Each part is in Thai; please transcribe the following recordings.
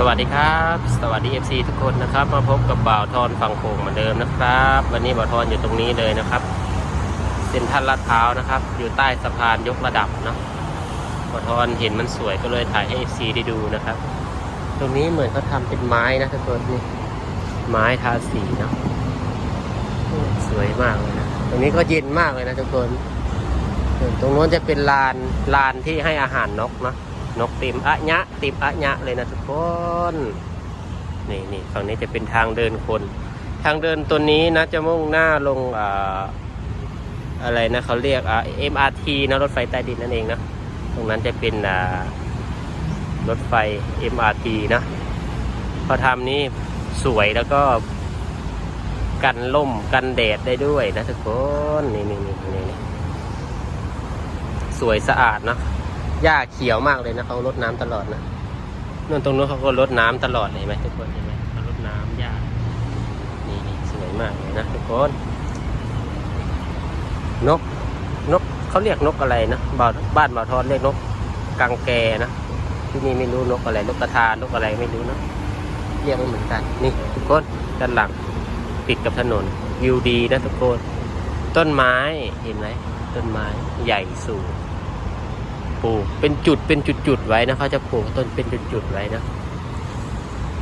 สวัสดีครับ สวัสดี FC ทุกคนนะครับ มาพบกับบ่าวทอนฝั่งโขงเหมือนเดิมนะครับ วันนี้บ่าวทอนอยู่ตรงนี้เลยนะครับเซ็นทรัลลาดพร้าวนะครับ อยู่ใต้สะพานยกระดับเนาะบ่าวทอนเห็นมันสวยก็เลยถ่ายให้ FC ได้ดูนะครับ ตรงนี้เหมือนเขาทำเป็นไม้นะทุกคนนี่ไม้ทาสีเนาะสวยมากเลยนะตรงนี้ก็เย็นมากเลยนะทุกคน ตรงโน้นจะเป็นลานลานที่ให้อาหารนกเนาะ นกติมอะยะติมอะยะเลยนะทุกคน นี่นี่ฝั่งนี้จะเป็นทางเดินคน ทางเดินตัวนี้นะจะมุ่งหน้าลงอ่าอะไรนะเขาเรียกอ่า MRT นะรถไฟใต้ดินนั่นเองนะ ตรงนั้นจะเป็นอ่ารถไฟ MRT นะพอทำนี่สวยแล้วก็กันล่มกันแดดได้ด้วยนะทุกคน นี่นี่นี่นี่สวยสะอาดนะ หญ้าเขียวมากเลยนะเขารดน้ำตลอดนะนู่นตรงนู้นเขาก็รดน้ำตลอดเลยไหมทุกคนเห็นไหมเขารดน้ำหญ้านี่นี่สวยมากเลยนะทุกคน นก นกเขาเรียกนกอะไรนะบ้านบ้านบ่าวทอนเรียกนกกังแกนะที่นี่ไม่รู้นกอะไรนกกระทานกอะไรไม่รู้นะเรียกไม่เหมือนกัน นี่ทุกคนด้านหลังติดกับถนนวิวดีนะทุกคน ต้นไม้เห็นไหมต้นไม้ใหญ่สูง ปลูกเป็นจุดเป็นจุดๆไว้นะเขาจะปลูกต้นเป็นจุดๆไว้นะ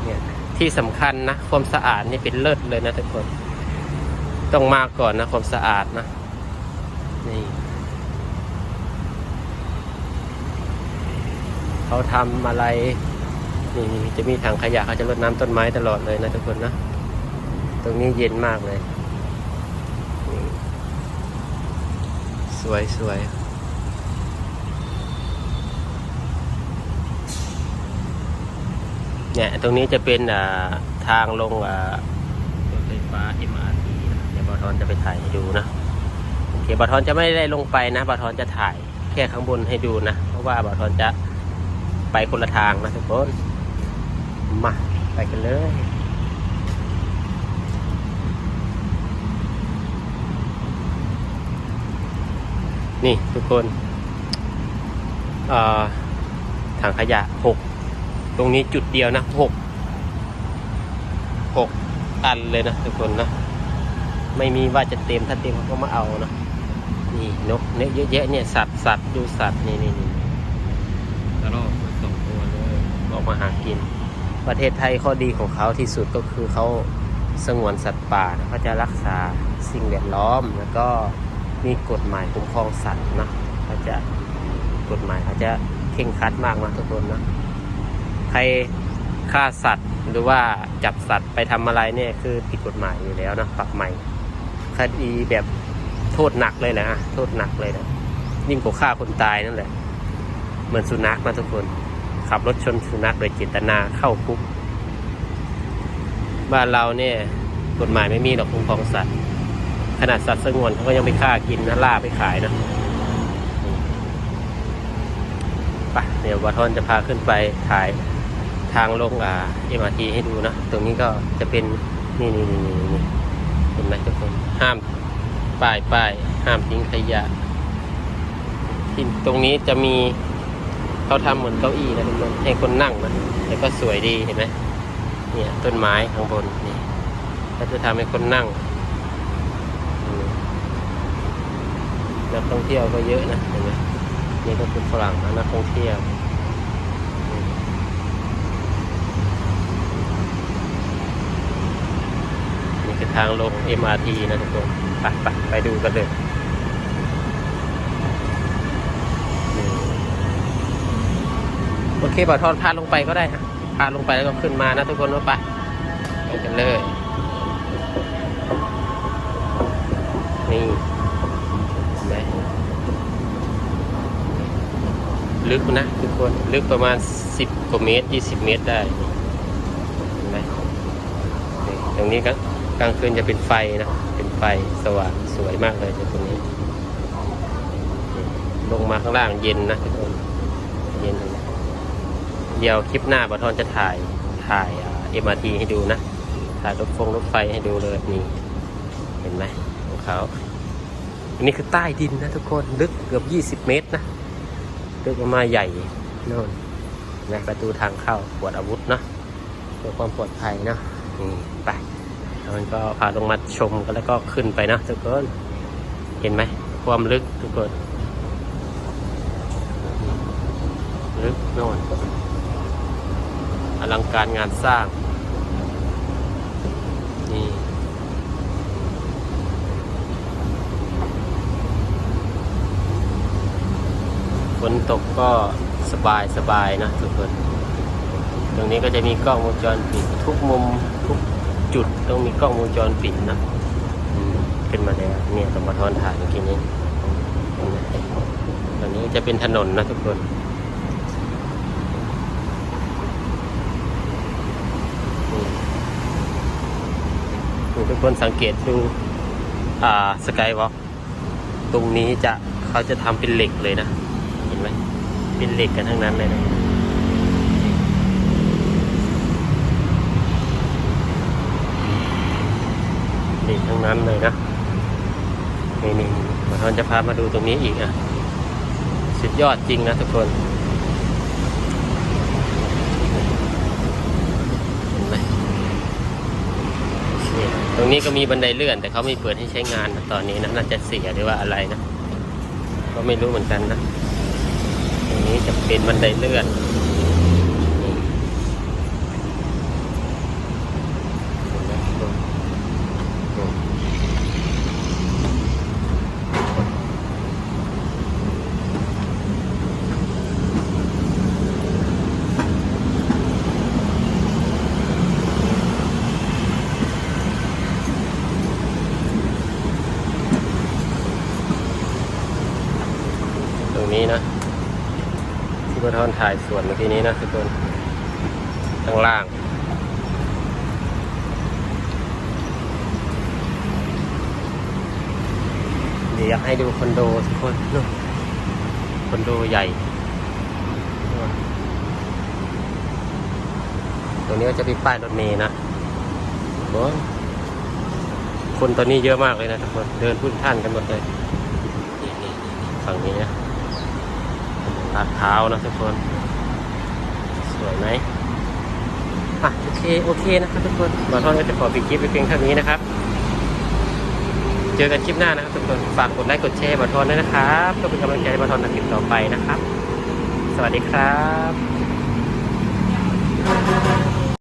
เนี่ยที่สำคัญนะความสะอาดนี่เป็นเลิศเลยนะทุกคน ต้องมาก่อนนะความสะอาดนะนี่เขาทำอะไรนี่จะมีถังขยะเขาจะรดน้ำต้นไม้ตลอดเลยนะทุกคนนะตรงนี้เย็นมากเลยสวยสวย เนี่ยตรงนี้จะเป็นทางลงรถไฟฟ้า MRT นะเดี๋ยวบอทอนจะไปถ่ายให้ดูนะโอเคบอทอนจะไม่ได้ลงไปนะบอทอนจะถ่ายแค่ข้างบนให้ดูนะ เพราะว่าบอทอนจะไปคนละทางนะทุกคนมาไปกันเลยนี่ทุกคนอ่าถังขยะหก ตรงนี้จุดเดียวนะหกหกอันเลยนะทุกคนนะ ไม่มีว่าจะเต็มถ้าเต็มเขาก็มาเอานะนี่นกเนี่ยเยอะแยะเนี่ยสัตว์สัตว์ดูสัตว์นี่นี่นี่กระรอกสองตัวเลยออกมาหากิน ประเทศไทยข้อดีของเขาที่สุดก็คือเขาสงวนสัตว์ป่านะเขาจะรักษาสิ่งแวดล้อมแล้วก็มีกฎหมายคุ้มครองสัตว์นะเขาจะกฎหมายเขาจะเข่งครัดมากนะทุกคนนะใค รฆ่าสัตว์ หรือว่าจับสัตว์ไปทำอะไรเนี่ยคือผิดกฎหมายอยู่แล้วนะปรับใหม่คดีแบบโทษหนักเลยนะโทษหนักเลยนะยิ่งกว่าฆ่าคนตายนั่นแหละเหมือนสุนัขนะทุกคน ขับรถชนสุนัขโดยเจตนาเข้าคุกบ้านเราเนี่ยกฎหมายไม่มีหรอกคุ้มครองสัตว์ ขนาดสัตว์สงวนเขาก็ยังไปฆ่ากินนะล่าไปขายนะไปเดี๋ยววัทอนจะพาขึ้นไปถ่าย ทางลงอ่าเอ็มอาร์ทีให้ดูนะ ตรงนี้ก็จะเป็นนี่นี่นี่นี่นเห็นไหมทุกคนห้ามป้ายป้ายห้ามทิ้งขยะที่ตรงนี้จะมีเขาทำเหมือนเก้าอี้นะทุกคนให้คนนั่งนะแล้วก็สวยดีเห็นไหมเนี่ยต้นไม้ข้างบนนี่ก็จะทำให้คนนั่งนักท่องเที่ยวก็เยอะนะเห็นไหมนี่ก็คือฝรั่งนะนักท่องเที่ยวอืม นี่คือทางลง MRT นะทุกคนไปไปไปดูกันเลยโอเคบอทอนพาลงไปก็ได้ฮะพาลงไปแล้วก็ขึ้นมานะทุกคนว่าไปไปกันเลย นี่เห็นไหมลึกนะ ทุกคน ลึกประมาณ 10กว่าเมตร 20 เมตรได้เห็นไหมตรงนี้ก็ กลางคืนจะเป็นไฟนะ เป็นไฟสว่างสวยมากเลยตรงนี้นี่ลงมาข้างล่างเย็นนะทุกคนเย็นเลยเดี๋ยวคลิปหน้าบอทอนจะถ่ายถ่ายเอ็มอาร์ทีให้ดูนะ ถ่ายรถฟงรถไฟให้ดูเลยนี่เห็นไหมของเขาอันนี้คือใต้ดินนะทุกคนลึกเกือบ 20 เมตรนะลึกประมาณใหญ่โน่นนะประตูทางเข้าขวดอาวุธเนาะเพื่อความปลอดภัยเนาะนี่ไป มันก็พาลงมาชมกันแล้วก็ขึ้นไปนะทุกคน เห็นไหม ความลึกทุกคน ลึกโน่นอลังการงานสร้าง นี่ฝนตกก็สบายสบายนะทุกคน ตรงนี้ก็จะมีกล้องวงจรปิดทุกมุมทุก จุดต้องมีกล้องวงจรปิดนะขึ้นมาแล้วเนี่ยสมทอนถ่ายเมื่อกี้นี้เห็นไหมตอนนี้จะเป็นถนนนะทุกคนทุกคนสังเกตดูอ่าสกายวอล์กตรงนี้จะเขาจะทำเป็นเหล็กเลยนะ เห็นไหมเป็นเหล็กกันทั้งนั้นเลยนะ เหล็กทั้งนั้นเลยนะนี่นี่มาทอนจะพามาดูตรงนี้อีกอะสุดยอดจริงนะทุกคนเห็นไหมนี่ตรงนี้ก็มีบันไดเลื่อน แต่เขาไม่เปิดให้ใช้งานนะตอนนี้นะน่าจะเสียหรือว่าอะไรนะ ก็ไม่รู้เหมือนกันนะตรงนี้จะเป็นบันไดเลื่อนเห็นไหมโอ้โหตรง นี้นะที่พระทอนถ่ายส่วนเมื่อกี้นี้นะทุกคนข้างล่างเดี๋ยวอยากให้ดูคอนโดทุกคนนู่นคอนโดใหญ่ ตรงนี้ก็จะมีป้ายรถเมล์นะโอ้คนตอนนี้เยอะมากเลยนะทุกคน เดินพุ่นท่านกันหมดเลย ฝั่งนี้นะ ลาดเท้าวนะทุกคน สวยไหมอะโอเค โอเคนะครับทุกคนบอทอนก็จะขอปิดคลิปไปเพียงเท่านี้นะครับ เจอกันคลิปหน้านะครับทุกคน ฝากกดไลค์กดแชร์บอทอนด้วยนะครับเพื่อเป็นกำลังใจให้บอทอนทำคลิปต่อไปนะครับ สวัสดีครับ